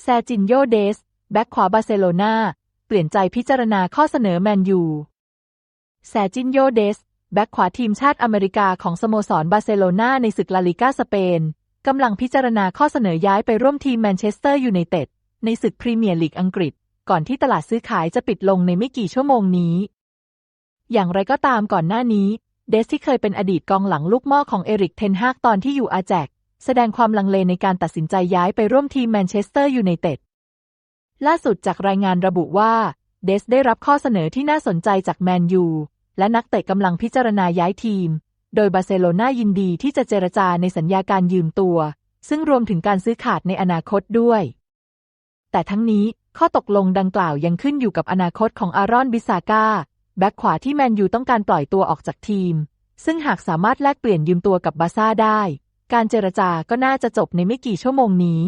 แซจินโยเดส แบ็กขวาบาร์เซโลนาเปลี่ยนใจพิจารณาข้อเสนอแมนยูแซจินโยเดส แบ็กขวาทีมชาติอเมริกาของสโมสรบาร์เซโลนาในศึกลาลิกาสเปนกำลังพิจารณาข้อเสนอย้ายไปร่วมทีมแมนเชสเตอร์ยูไนเต็ดในศึกพรีเมียร์ลีกอังกฤษ ก่อนที่ตลาดซื้อขายจะปิดลงในไม่กี่ชั่วโมงนี้ อย่างไรก็ตามก่อนหน้านี้ เดสที่เคยเป็นอดีตกองหลังลูกม้อของเอริกเทนฮากตอนที่อยู่อาแจก แสดงความลังเลในการตัดสินใจย้ายไปร่วมทีมแมนเชสเตอร์ยูไนเต็ด ล่าสุดจากรายงานระบุว่า เดสได้รับข้อเสนอที่น่าสนใจจากแมนยูและนักเตะกำลังพิจารณาย้ายทีม โดยบาร์เซโลนายินดีที่จะเจรจาในสัญญาการยืมตัว ซึ่งรวมถึงการซื้อขาดในอนาคตด้วย แต่ทั้งนี้ข้อตกลงดังกล่าวยังขึ้นอยู่กับอนาคตของอารอนบิซาก้า แบ็คขวาที่แมนยูต้องการปล่อยตัวออกจากทีม ซึ่งหากสามารถแลกเปลี่ยนยืมตัวกับบาซ่าได้ การเจรจาก็น่าจะจบในไม่กี่ชั่วโมงนี้